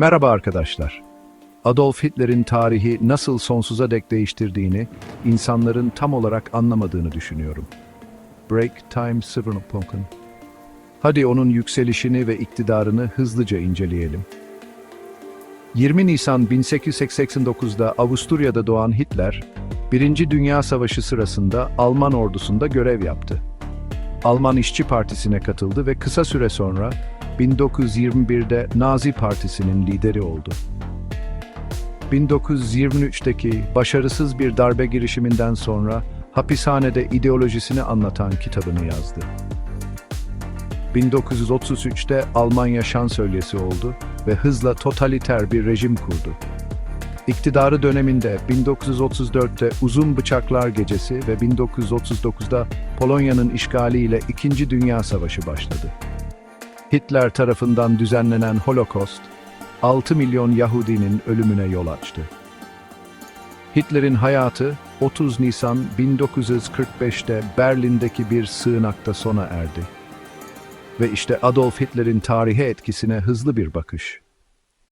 Merhaba arkadaşlar. Adolf Hitler'in tarihi nasıl sonsuza dek değiştirdiğini insanların tam olarak anlamadığını düşünüyorum. Break time Sivernopolken. Hadi onun yükselişini ve iktidarını hızlıca inceleyelim. 20 Nisan 1889'da Avusturya'da doğan Hitler, Birinci Dünya Savaşı sırasında Alman ordusunda görev yaptı. Alman İşçi Partisi'ne katıldı ve kısa süre sonra 1921'de Nazi Partisi'nin lideri oldu. 1923'teki başarısız bir darbe girişiminden sonra hapishanede ideolojisini anlatan kitabını yazdı. 1933'te Almanya şansölyesi oldu ve hızla totaliter bir rejim kurdu. İktidarı döneminde 1934'te Uzun Bıçaklar Gecesi ve 1939'da Polonya'nın işgaliyle İkinci Dünya Savaşı başladı. Hitler tarafından düzenlenen Holocaust, 6 milyon Yahudinin ölümüne yol açtı. Hitler'in hayatı 30 Nisan 1945'te Berlin'deki bir sığınakta sona erdi. Ve işte Adolf Hitler'in tarihe etkisine hızlı bir bakış.